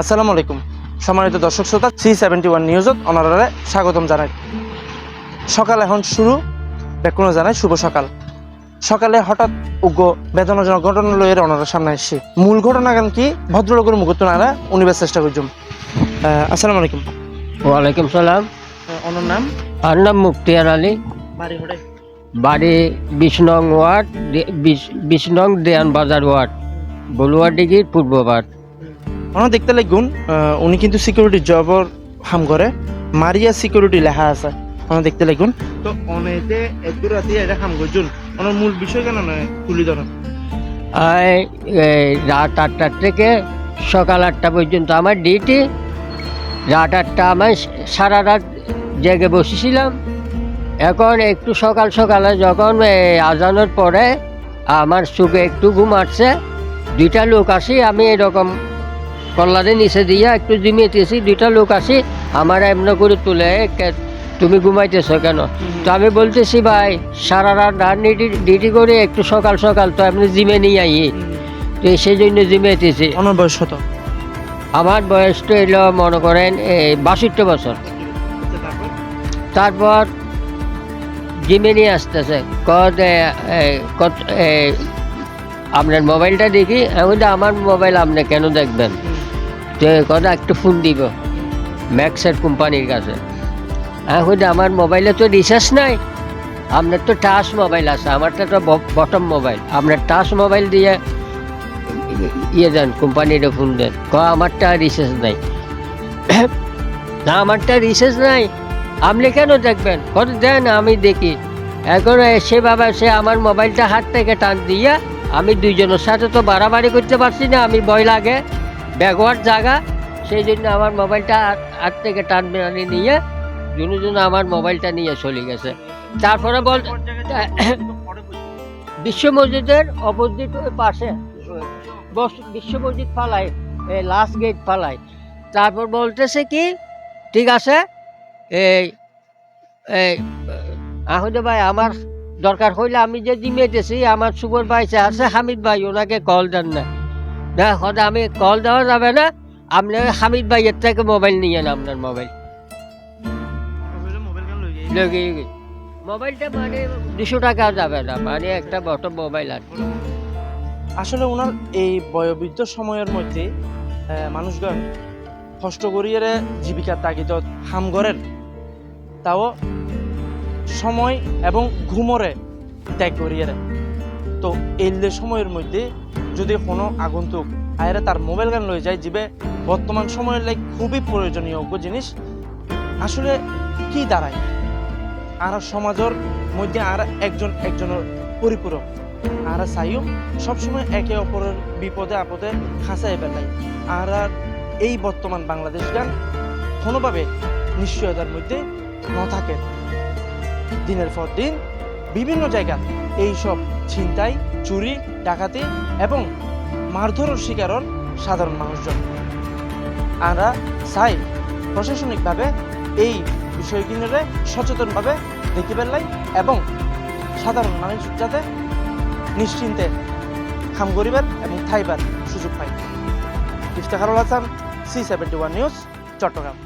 আসসালামু আলাইকুম। সম্মানিত দর্শক শ্রোতা সি সেভেন্টি ওয়ান নিউজত অনারারে স্বাগতম জানাই। সকাল এখন শুরু বেকুনো জানাই শুভ সকাল। সকালে হঠাৎ উগ্র বেদনাজনক ঘটনা লইয়ের ওনারা সামনে এসছি মূল ঘটনা কেন কি? ভদ্রলোকের মুখত নারা উনিবার চেষ্টা করছুম আসসালামু আলাইকুম। ওয়ালাইকুম সালাম। ওনার নাম? আর নাম মুক্তিয়ার আলী। বাড়ি হরে বাড়ি বিশ নং ওয়ার্ড বিশ নং দেয়ান বাজার ওয়ার্ড বলুয়া ডিগির পূর্ব ওনার দেখতে লাগুন উনি কিন্তু সিকিউরিটি জবর হাম করে মারিয়া সিকিউরিটি লেখা আছে ওনার দেখতে লাগুন তো অনেতে একদূর রাতে এটা হাম করছুন ওনার মূল বিষয় কেন নয় তুলি ধরেন রাত আটটার থেকে সকাল আটটা পর্যন্ত আমার ডিউটি। রাত আটটা আমার সারা রাত জেগে বসেছিলাম। এখন একটু সকাল সকালে যখন আজানোর পরে আমার চোখে একটু ঘুম আসছে। দুইটা লোক আসি আমি এরকম কল্লারে নিচে দিয়া একটু জিমিয়েতেছি দুইটা লোক আসি আমার এমন করে তুলে তুমি ঘুমাইতেছ কেন? তো আমি বলতেছি ভাই সারা রাত রাত ডিউটি করে একটু সকাল সকাল তো আপনি জিমে নিয়ে আই। তো সেই জন্য জিমে এতেছি ওনার বয়স কত? আমার বয়স তো এলো মনে করেন এই বাষট্টি বছর। তারপর জিমে নিয়ে আসতেছে। কত কত আপনার মোবাইলটা দেখি আমি আমার মোবাইল আপনি কেন দেখবেন? তো কথা একটু ফোন দিব ম্যাক্সের কোম্পানির কাছে। আমি বলি, আমার মোবাইলে তো রিচার্জ নাই। আপনার তো টাচ মোবাইল আছে আমারটা তো বটম মোবাইল আপনার টাচ মোবাইল দিয়ে ইয়ে দেন কোম্পানিটা ফোন দেন। ক আমারটা রিচার্জ নাই। না আমারটা রিচার্জ নাই। আপনি কেন দেখবেন? কত দেন আমি দেখি। এখন সে বাবা সে আমার মোবাইলটা হাত থেকে টান দিয়া আমি দুইজনের সাথে তো বাড়াবাড়ি করতে পারছি না আমি ভয় লাগে। ব্যাগওয়ার জায়গা, সেই জন্য আমার মোবাইলটা হাত থেকে টান বেড়ানি নিয়ে দুজন আমার মোবাইলটা নিয়ে চলে গেছে। তারপরে বল বিশ্ব মসজিদের অপোজিট পাশে বিশ্ব মসজিদ ফালাই লাস্ট গেট ফালাই তারপর বলতেছে কি, ঠিক আছে, এই এই আহমদে ভাই, আমার দরকার হইলে আমি যে জিমেতেছি, আমার সুপর ভাই আছে হামিদ ভাই, ওনাকে কল দেন না। না হয়তো আমি কল দেওয়া যাবে না। আপনি ওই হামিদ ভাইয়ের থেকে মোবাইল নিয়ে নেন আপনার মোবাইল মোবাইলটা মানে দুশো টাকা যাবে না মানে একটা বটম মোবাইল আর আসলে ওনার এই বয়োবৃদ্ধ সময়ের মধ্যে মানুষগণ কষ্ট করিয়ে জীবিকার তাগিদ হাম করেন। তাও সময় এবং ঘুমরে ত্যাগ করিয়ে তো এই সময়ের মধ্যে যদি কোনো আগন্তুক আয়রা তার মোবাইল গান লয়ে যায়, জীবে বর্তমান সময়ের লাইক খুবই প্রয়োজনীয় জিনিস। আসলে কি দাঁড়ায়? আর সমাজের মধ্যে আর একজন একজনের পরিপূরক, আর চাইও সবসময় একে অপরের বিপদে আপদে খাঁচাই বেলায় আর আর এই বর্তমান বাংলাদেশ গান কোনোভাবে নিশ্চয়তার মধ্যে ন থাকে দিনের পর দিন বিভিন্ন জায়গা এইসব ছিনতাই, চুরি, ডাকাতি এবং মারধরের শিকারর সাধারণ মানুষজন। আমরা চাই প্রশাসনিকভাবে এই বিষয়গুলোরে সচেতনভাবে দেখি পেলাই এবং সাধারণ মানুষ যাতে নিশ্চিন্তে কাম করিবার এবং থাইবার সুযোগ পায়। Iftekharul Hasan C seventy one news Chattogram.